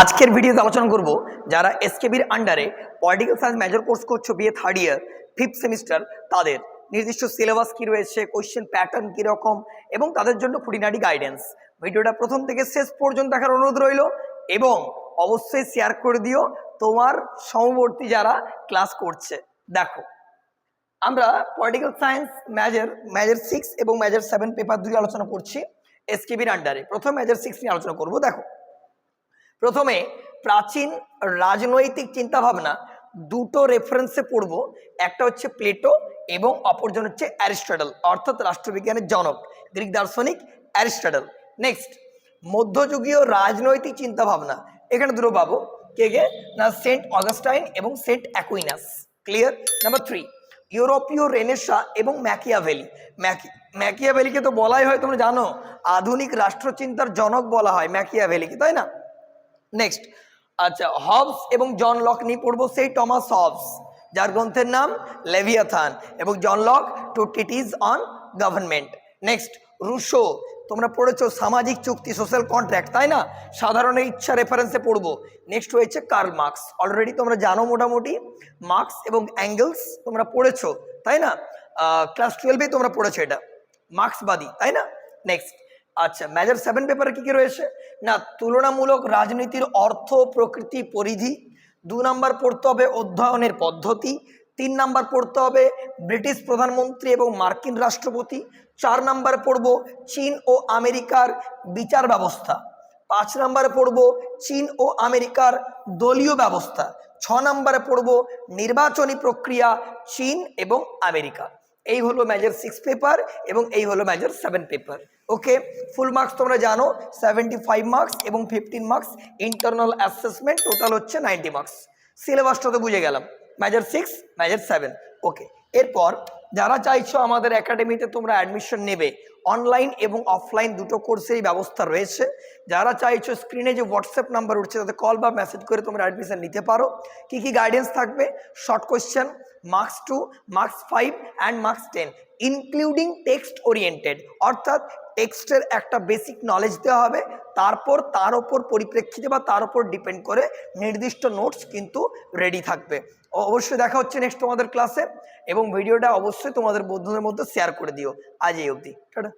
আজকের ভিডিওতে আলোচনা করব যারা এসকেবির আন্ডারে পলিটিক্যাল সায়েন্স মেজর কোর্স করছ বিয়ে থার্ড ইয়ার ফিফথ সেমিস্টার তাদের নির্দিষ্ট সিলেবাস কী রয়েছে কোয়েশ্চেন প্যাটার্ন কীরকম এবং তাদের জন্য খুঁটিনাটি গাইডেন্স ভিডিওটা প্রথম থেকে শেষ পর্যন্ত দেখার অনুরোধ রইল, এবং অবশ্যই শেয়ার করে দিও তোমার সমবর্তী যারা ক্লাস করছে। দেখো, আমরা political science major major six এবং মেজর সেভেন পেপার দুই আলোচনা করছি এসকেবির আন্ডারে প্রথম মেজর সিক্স নিয়ে আলোচনা করব, দেখো। প্রথমে প্রাচীন রাজনৈতিক চিন্তাভাবনা দুটো রেফারেন্সে পড়ব। একটা হচ্ছে প্লেটো এবং অপরজন হচ্ছে অ্যারিস্টটল, অর্থাৎ রাষ্ট্রবিজ্ঞানের জনক, গ্রিক দার্শনিক অ্যারিস্টটল। নেক্সট মধ্যযুগীয় রাজনৈতিক চিন্তাভাবনা, এখানে দুটো পাবো। কে কে? না, সেন্ট অগাস্টাইন এবং saint Aquinas. Clear number three ইউরোপীয় রেনেসা এবং ম্যাকিয়াভেলি। ম্যাকি, ম্যাকিয়াভেলিকে তো বলাই হয়, তোমরা জানো, আধুনিক রাষ্ট্রচিন্তার জনক বলা হয়, ম্যাকিয়াভেলিকে, তাই না? নেক্সট আচ্ছা হবস এবং জন লক নিয়ে পড়ব সেই টমাস হবস যার গ্রন্থের নাম লেভিয়াথান এবং John Locke Two Treatises on Government next Rousseau তোমরা পড়েছো সামাজিক চুক্তি সোশ্যাল কন্ট্রাক্ট তাই না? সাধারণ ইচ্ছা রেফারেন্সে পড়ব। নেক্সট হয়েছে কার্ল মার্কস অলরেডি তোমরা জানো মোটামুটি মার্কস এবং অ্যাঙ্গেলস তোমরা পড়েছো, তাই না? ক্লাস টুয়েলভেই তোমরা পড়েছো এটা মার্কসবাদী তাই না? নেক্সট আচ্ছা মেজর সেভেন পেপারে কি কি রয়েছে? না, তুলনামূলক রাজনীতির অর্থ প্রকৃতি পরিধি, দু নাম্বার পড়তে হবে অধ্যয়নের পদ্ধতি, তিন নাম্বার পড়তে হবে ব্রিটিশ প্রধানমন্ত্রী এবং মার্কিন রাষ্ট্রপতি, চার নাম্বার পড়ব চীন ও আমেরিকার বিচার ব্যবস্থা, পাঁচ নাম্বারে পড়ব চীন ও আমেরিকার দলীয় ব্যবস্থা, ছ নাম্বারে পড়ব নির্বাচনী প্রক্রিয়া চীন এবং আমেরিকা। এই হলো মেজর সিক্স পেপার এবং এই হলো major seven paper okay full marks তোমরা জানো সেভেন্টি ফাইভ মার্কস এবং fifteen marks internal assessment total হচ্ছে নাইনটি মার্কস সিলেবাসটা তো বুঝে গেলাম major six major seven okay এরপর যারা চাইছো আমাদের একাডেমিতে তোমরা অ্যাডমিশন নেবে অনলাইন এবং অফলাইন দুটো কোর্সেরই ব্যবস্থা রয়েছে। যারা চাইছো স্ক্রিনে যে হোয়াটসঅ্যাপ নাম্বার উঠছে তাতে কল বা মেসেজ করে তোমরা অ্যাডমিশন নিতে পারো। কি কি গাইডেন্স থাকবে? Short question marks two marks five and marks ten including text oriented অর্থাৎ টেক্সটের একটা বেসিক নলেজ দেওয়া হবে, তারপর তার ওপর পরিপ্রেক্ষিতে বা তার ওপর ডিপেন্ড করে নির্দিষ্ট নোটস কিন্তু রেডি থাকবে। অবশ্যই দেখা হচ্ছে নেক্সট তোমাদের ক্লাসে এবং ভিডিওটা অবশ্যই তোমাদের বন্ধুদের মধ্যে শেয়ার করে দিও আজ এই অবধি টাটা।